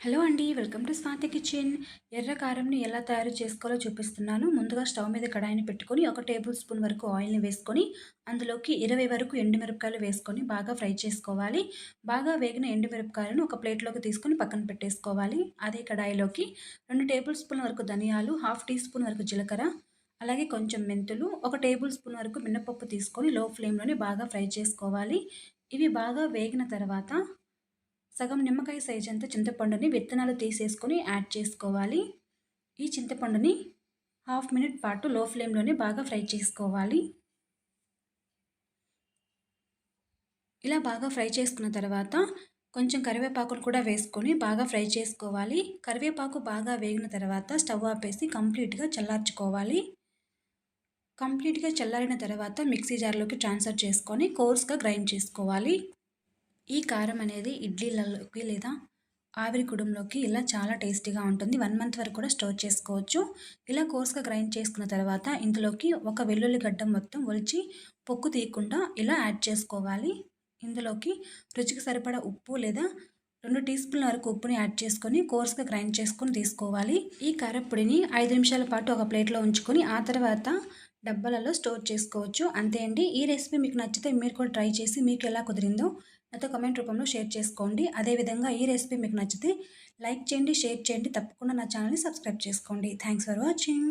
Hello అండి welcome to Swathi kitchen. ఎర్ర కారంని ఎలా తయారు చేసుకోవాలో చూపిస్తున్నాను. ముందుగా స్టవ్ మీద కడాయిని పెట్టుకొని ఒక టేబుల్ స్పూన్ వరకు ఆయిల్ని వేసుకొని అందులోకి ఇరవై వరకు ఎండుమిరపకాయలు వేసుకొని బాగా ఫ్రై చేసుకోవాలి. బాగా వేగిన ఎండుమిరపకాయలను ఒక ప్లేట్లోకి తీసుకొని పక్కన పెట్టేసుకోవాలి. అదే కడాయిలోకి రెండు టేబుల్ స్పూన్ వరకు ధనియాలు హాఫ్ టీ స్పూన్ వరకు జీలకర్ర అలాగే కొంచెం మెంతులు ఒక టేబుల్ స్పూన్ వరకు మినపప్పు తీసుకొని లో ఫ్లేమ్లోనే బాగా ఫ్రై చేసుకోవాలి. ఇవి బాగా వేగిన తర్వాత సగం నిమ్మకాయ సైజ్ అంతా చింతపండుని విత్తనాలు తీసేసుకొని యాడ్ చేసుకోవాలి. ఈ చింతపండుని హాఫ్ మినిట్ పాటు లో ఫ్లేమ్లోనే బాగా ఫ్రై చేసుకోవాలి. ఇలా బాగా ఫ్రై చేసుకున్న తర్వాత కొంచెం కరివేపాకును కూడా వేసుకొని బాగా ఫ్రై చేసుకోవాలి. కరివేపాకు బాగా వేగిన తర్వాత స్టవ్ ఆపేసి కంప్లీట్గా చల్లార్చుకోవాలి. కంప్లీట్గా చల్లారిన తర్వాత మిక్సీ జార్లోకి ట్రాన్స్ఫర్ చేసుకొని కోర్స్గా గ్రైండ్ చేసుకోవాలి. ఈ కారం అనేది ఇడ్లీలలోకి లేదా ఆవిరి కుడంలోకి ఇలా చాలా టేస్టీగా ఉంటుంది. వన్ మంత్ వరకు కూడా స్టోర్ చేసుకోవచ్చు. ఇలా కోర్స్గా గ్రైండ్ చేసుకున్న తర్వాత ఇందులోకి ఒక వెల్లుల్లి గడ్డ మొత్తం ఒలిచి పొక్కు తీయకుండా ఇలా యాడ్ చేసుకోవాలి. ఇందులోకి రుచికి సరిపడా ఉప్పు లేదా రెండు టీ స్పూన్ల వరకు ఉప్పుని యాడ్ చేసుకొని కోర్స్గా గ్రైండ్ చేసుకొని తీసుకోవాలి. ఈ కారపొడిని ఐదు నిమిషాల పాటు ఒక ప్లేట్లో ఉంచుకొని ఆ తర్వాత డబ్బాలలో స్టోర్ చేసుకోవచ్చు. అంతే అండి. ఈ రెసిపీ మీకు నచ్చితే మీరు కూడా ట్రై చేసి మీకు ఎలా కుదిరిందో నాతో కమెంట్ రూపంలో షేర్ చేసుకోండి. అదేవిధంగా ఈ రెసిపీ మీకు నచ్చితే లైక్ చేయండి షేర్ చేయండి. తప్పకుండా నా ఛానల్ని సబ్స్క్రైబ్ చేసుకోండి. Thanks for watching.